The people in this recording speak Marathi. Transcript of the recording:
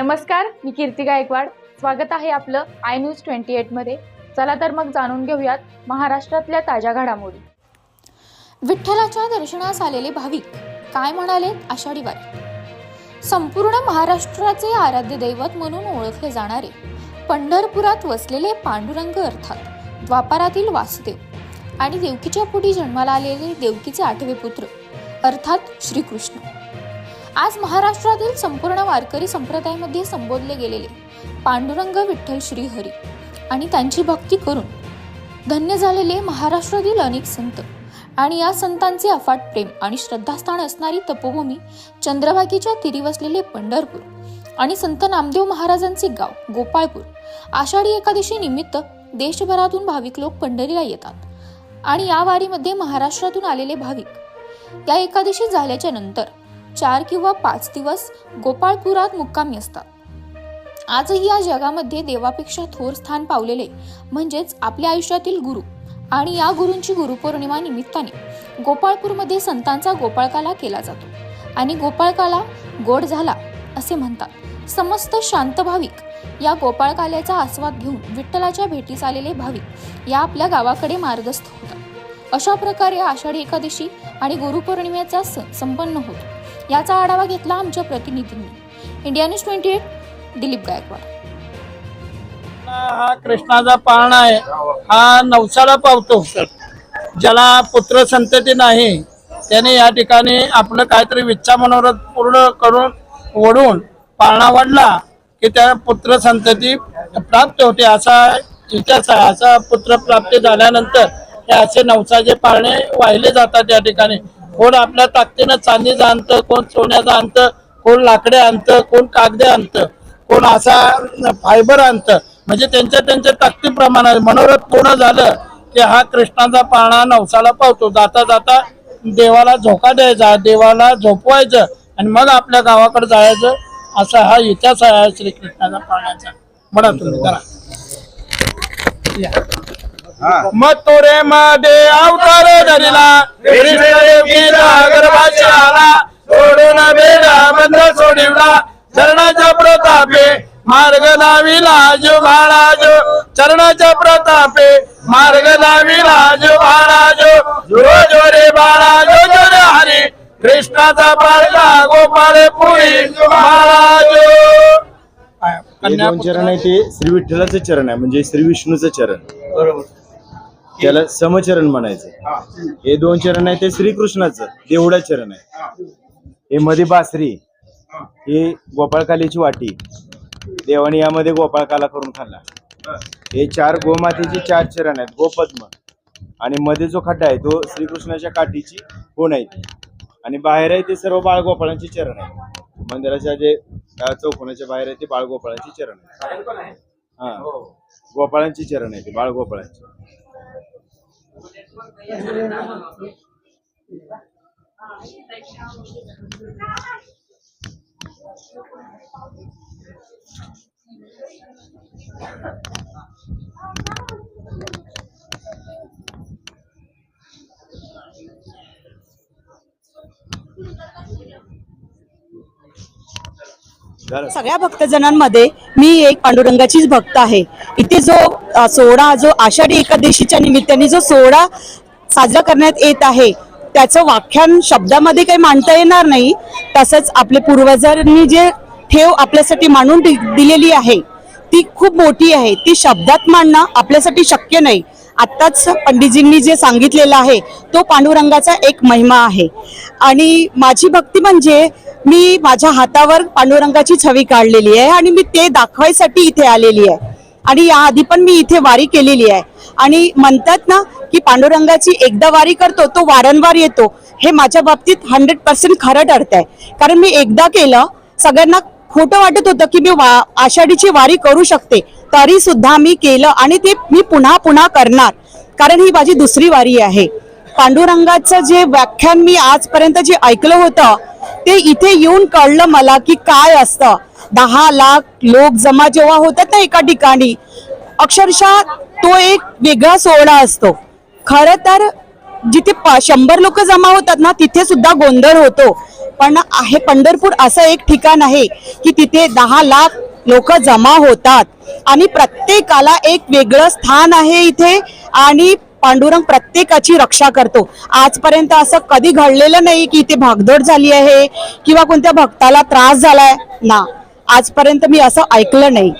नमस्कार मी कीर्ती गायकवाड. स्वागत आहे आपलं आय न्यूज ट्वेंटी एटमध्ये चला तर मग जाणून घेऊयात महाराष्ट्रातल्या ताज्या घडामोडी. विठ्ठलाच्या दर्शनास आलेले भाविक काय म्हणाले आषाढी वारी? संपूर्ण महाराष्ट्राचे आराध्य दैवत म्हणून ओळखले जाणारे पंढरपुरात वसलेले पांडुरंग अर्थात द्वापारातील वासुदेव आणि देवकीच्या पुढी जन्माला आलेले देवकीचे आठवे पुत्र अर्थात श्रीकृष्ण. आज महाराष्ट्रातील संपूर्ण वारकरी संप्रदायामध्ये संबोधले गेलेले पांडुरंग विठ्ठल श्रीहरी आणि त्यांची भक्ती करून धन्य झालेले महाराष्ट्रातील अनेक संत आणि या संतांचे अफाट प्रेम आणि श्रद्धास्थान असणारी तपोभूमी चंद्रभागीच्या तीरी वसलेले पंढरपूर आणि संत नामदेव महाराजांचे गाव गोपाळपूर आषाढी एकादशी निमित्त देशभरातून भाविक लोक पंढरीला येतात आणि या वारीमध्ये महाराष्ट्रातून आलेले भाविक या एकादशी झाल्याच्यानंतर चार किंवा पाच दिवस गोपाळपुरात मुक्कामी असतात. आजही या जगामध्ये देवापेक्षा थोर स्थान पावलेले म्हणजेच आपल्या आयुष्यातील गुरु आणि या गुरूंची गुरुपौर्णिमा निमित्ताने गोपाळपूरमध्ये संतांचा गोपाळकाला केला जातो. आणि गोपाळकाला गोड झाला असे म्हणतात. समस्त शांत भाविक या गोपाळकाल्याचा आस्वाद घेऊन विठ्ठलाच्या भेटीस आलेले भाविक या आपल्या गावाकडे मार्गस्थ होतात. अशा प्रकारे आषाढी एकादशी आणि गुरुपौर्णिमेचा सण संपन्न होतो. याचा आढावा घेतला आमच्या प्रतिनिधींनी. India news twenty eight Dilip Gaikwad. हा कृष्णाचा पाळणा आहे. हा नवसाला पावतो. ज्याला पुत्र संतती नाही त्याने या ठिकाणी आपलं काहीतरी विच्छा मनोरथ पूर्ण करून ओढून पाळणा वाढला की त्या पुत्र संतती प्राप्त होते. असा इतिहास आहे. असा पुत्र प्राप्ती झाल्यानंतर हे असे नवसाचे पाळणे वाहिले जातात या ठिकाणी. कोण आपल्या ताकदीनं चांदीचं आणतं कोण सोन्याचं आणतं कोण लाकडे आणतं कोण कागदे आणतं कोण असा फायबर आणतं. म्हणजे त्यांच्या त्यांच्या ताकदीप्रमाणे मनोरथ पूर्ण झालं की हा कृष्णाचा पाळणा नवसाला पावतो. जाता जाता देवाला झोका द्यायचा देवाला झोपवायचं आणि मग आपल्या गावाकडे जायचं. असा हा इतिहास आहे श्रीकृष्णाचा पाळण्याचा. म्हणा तुम्ही करा. मथुरे मध्ये अवतार धरला. गर्भाशी आला सोडून बेडा बंद सोडिवला. चरणाच्या प्रतापे मार्ग लाविला जो बाळाजो. चरणाच्या प्रतापे मार्ग लाविला जो बाळाजो. जो जो रे बाळाजो जो रे हरे. कृष्णाचा बाळगा गोपाळ पुरी दोन चरण आहे ते श्री विठ्ठलाचं चरण आहे म्हणजे श्री विष्णूचं चरण. बरोबर. त्याला समचरण म्हणायचं. हे. दोन चरण आहे ते श्रीकृष्णाचं देवडा चरण आहे. हे. मध्ये बासरी हे. गोपाळकालीची वाटी. देवाने यामध्ये गोपाळकाला करून खाल्ला. हे. चार गोमातेचे चार चरण आहेत गोपद्म. आणि मध्ये जो खड्डा आहे तो श्रीकृष्णाच्या काठीची कोण आहे. ती आणि बाहेर आहे ते सर्व बाळगोपाळांचे चरण आहे मंदिराच्या जे चौकोनाच्या बाहेर आहे ते बाळगोपाळांचे चरण आहे? हा. गोपाळांची चरण आहे ते बाळगोपाळांची. सगळ्या भक्तजनांमध्ये मी एक पांडुरंगाचीच भक्त आहे. इथे जो सोहळा जो आषाढी एकादशीच्या निमित्ताने जो सोहळा साजरा करण्यात येत आहे त्याचं व्याख्यान शब्दामध्ये काही मांडता येणार नाही. तसंच आपले पूर्वजांनी जे ठेव आपल्यासाठी मांडून दि- दिलेली आहे ती खूप मोठी आहे. ती शब्दात मांडणं आपल्यासाठी शक्य नाही. आत्ताच पंडितजींनी जे सांगितलेलं आहे तो पांडुरंगाचा एक महिमा आहे. आणि माझी भक्ती म्हणजे मी माझ्या हातावर पांडुरंगाची छवी काढलेली आहे आणि मी ते दाखवायसाठी इथे आलेली आहे. आणि याआधी पण मी इथे वारी केलेली आहे. आणि म्हणतात ना की पांडुरंगाची एकदा वारी करतो तो वारंवार येतो. हे माझ्या बाबतीत हंड्रेड पर्सेंट खरं ठरत आहे कारण मी एकदा केलं सगळ्यांना खोटं वाटत होतं की मी वा आषाढीची वारी करू शकते. तरी सुद्धा मी केलं आणि ते मी पुन्हा पुन्हा करणार. कारण ही माझी दुसरी वारी आहे. पांडुरंगाचं जे व्याख्यान मी आजपर्यंत जे ऐकलं होतं ते इथे येऊन कळलं मला की काय असतं. दहा लाख लोक जमा जेव्हा होतात ना एका ठिकाणी अक्षरशः तो एक वेगळा सोहळा असतो. खरं तर जिथे प- शंभर लोक जमा होतात ना तिथे सुद्धा गोंधळ होतो. पण आहे पंढरपूर असं एक ठिकाण आहे की तिथे दहा लाख लोक जमा होतात. आणि प्रत्येकाला एक वेगळं स्थान आहे इथे आणि पांडुरंग प्रत्येकाची रक्षा करतो. आजपर्यंत असं कधी घडलेलं नाही की इथे भागदौड झाली आहे किंवा कोणत्या भक्ताला त्रास झालाय. ना. आजपर्यंत मी असं ऐकलं नाही.